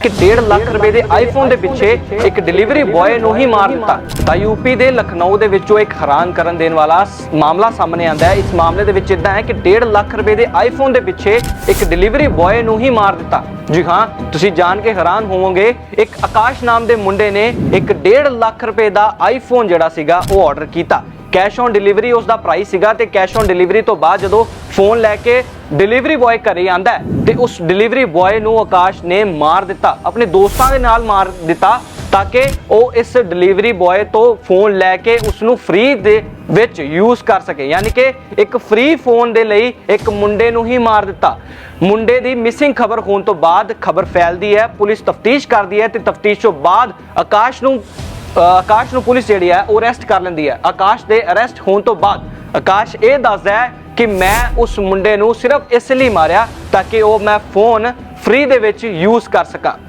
ਕਿ 1.5 ਲੱਖ ਰੁਪਏ ਦੇ ਆਈਫੋਨ ਦੇ ਪਿੱਛੇ ਇੱਕ ਡਿਲੀਵਰੀ ਬॉय ਨੂੰ ਹੀ ਮਾਰ ਦਿੱਤਾ। ਤਾਂ ਯੂਪੀ ਦੇ ਲਖਨਊ ਦੇ ਵਿੱਚੋਂ ਇੱਕ ਹੈਰਾਨ ਕਰਨ ਦੇਣ ਵਾਲਾ ਮਾਮਲਾ ਸਾਹਮਣੇ ਆਂਦਾ ਹੈ। ਇਸ ਮਾਮਲੇ ਦੇ ਵਿੱਚ ਇਦਾਂ ਹੈ ਕਿ 1.5 ਲੱਖ ਰੁਪਏ ਦੇ ਆਈਫੋਨ ਦੇ ਪਿੱਛੇ ਇੱਕ ਡਿਲੀਵਰੀ ਬॉय ਨੂੰ ਹੀ ਮਾਰ ਦਿੱਤਾ। ਜੀ ਹਾਂ, ਤੁਸੀਂ ਜਾਣ ਕੇ ਹੈਰਾਨ ਹੋਵੋਗੇ, ਇੱਕ ਆਕਾਸ਼ ਨਾਮ ਦੇ ਮੁੰਡੇ ਨੇ ਇੱਕ ਡੇਢ ਲੱਖ ਰੁਪਏ ਦਾ ਆਈਫੋਨ ਜਿਹੜਾ ਸੀਗਾ, ਉਹ ਆਰਡਰ ਕੀਤਾ। ਕੈਸ਼ ਔਨ ਡਿਲੀਵਰੀ ਉਸ ਦਾ ਪ੍ਰਾਈਸ ਸੀਗਾ ਤੇ ਕੈਸ਼ ਔਨ ਡਿਲੀਵਰੀ ਤੋਂ ਬਾਅਦ ਜਦੋਂ ਫੋਨ ਲੈ ਕੇ ਡਿਲੀਵਰੀ ਬॉय ਘਰੇ ਆਂਦਾ ਤੇ ਉਸ ਡਿਲੀਵਰੀ ਬॉय ਨੂੰ ਆਕਾਸ਼ ਨੇ ਮਾਰ ਦਿੱਤਾ। ਆਪਣੇ ਦੋਸਤਾਂ ਦੇ ਨਾਲ ਮਾਰ ਦਿੱਤਾ ਤਾਂ ਕਿ ਉਹ ਇਸ ਡਿਲੀਵਰੀ ਬॉय ਤੋਂ ਫੋਨ ਲੈ ਕੇ ਉਸ ਨੂੰ ਫ੍ਰੀ ਦੇ ਵਿੱਚ ਯੂਜ਼ ਕਰ ਸਕੇ। ਯਾਨੀ ਕਿ ਇੱਕ ਫ੍ਰੀ ਫੋਨ ਦੇ ਲਈ ਇੱਕ ਮੁੰਡੇ ਨੂੰ ਹੀ ਮਾਰ ਦਿੱਤਾ। ਮੁੰਡੇ ਦੀ ਮਿਸਿੰਗ ਖਬਰ ਹੋਣ ਤੋਂ ਬਾਅਦ ਖਬਰ ਫੈਲਦੀ ਹੈ, ਪੁਲਿਸ ਤਫਤੀਸ਼ ਕਰਦੀ ਹੈ ਤੇ ਤਫਤੀਸ਼ ਤੋਂ ਬਾਅਦ ਆਕਾਸ਼ ਨੂੰ ਆਕਾਸ਼ ਨੂੰ ਪੁਲਿਸ ਜਿਹੜੀ ਹੈ ਉਹ ਅਰੈਸਟ ਕਰ ਲੈਂਦੀ ਹੈ। ਆਕਾਸ਼ ਦੇ ਅਰੈਸਟ ਹੋਣ ਤੋਂ ਬਾਅਦ ਆਕਾਸ਼ ਇਹ ਦੱਸਦਾ ਹੈ ਕਿ ਮੈਂ ਉਸ ਮੁੰਡੇ ਨੂੰ ਸਿਰਫ ਇਸ ਲਈ ਮਾਰਿਆ ਤਾਂ ਕਿ ਉਹ ਮੈਂ ਫੋਨ ਫ੍ਰੀ ਦੇ ਵਿੱਚ ਯੂਜ਼ ਕਰ ਸਕਾਂ।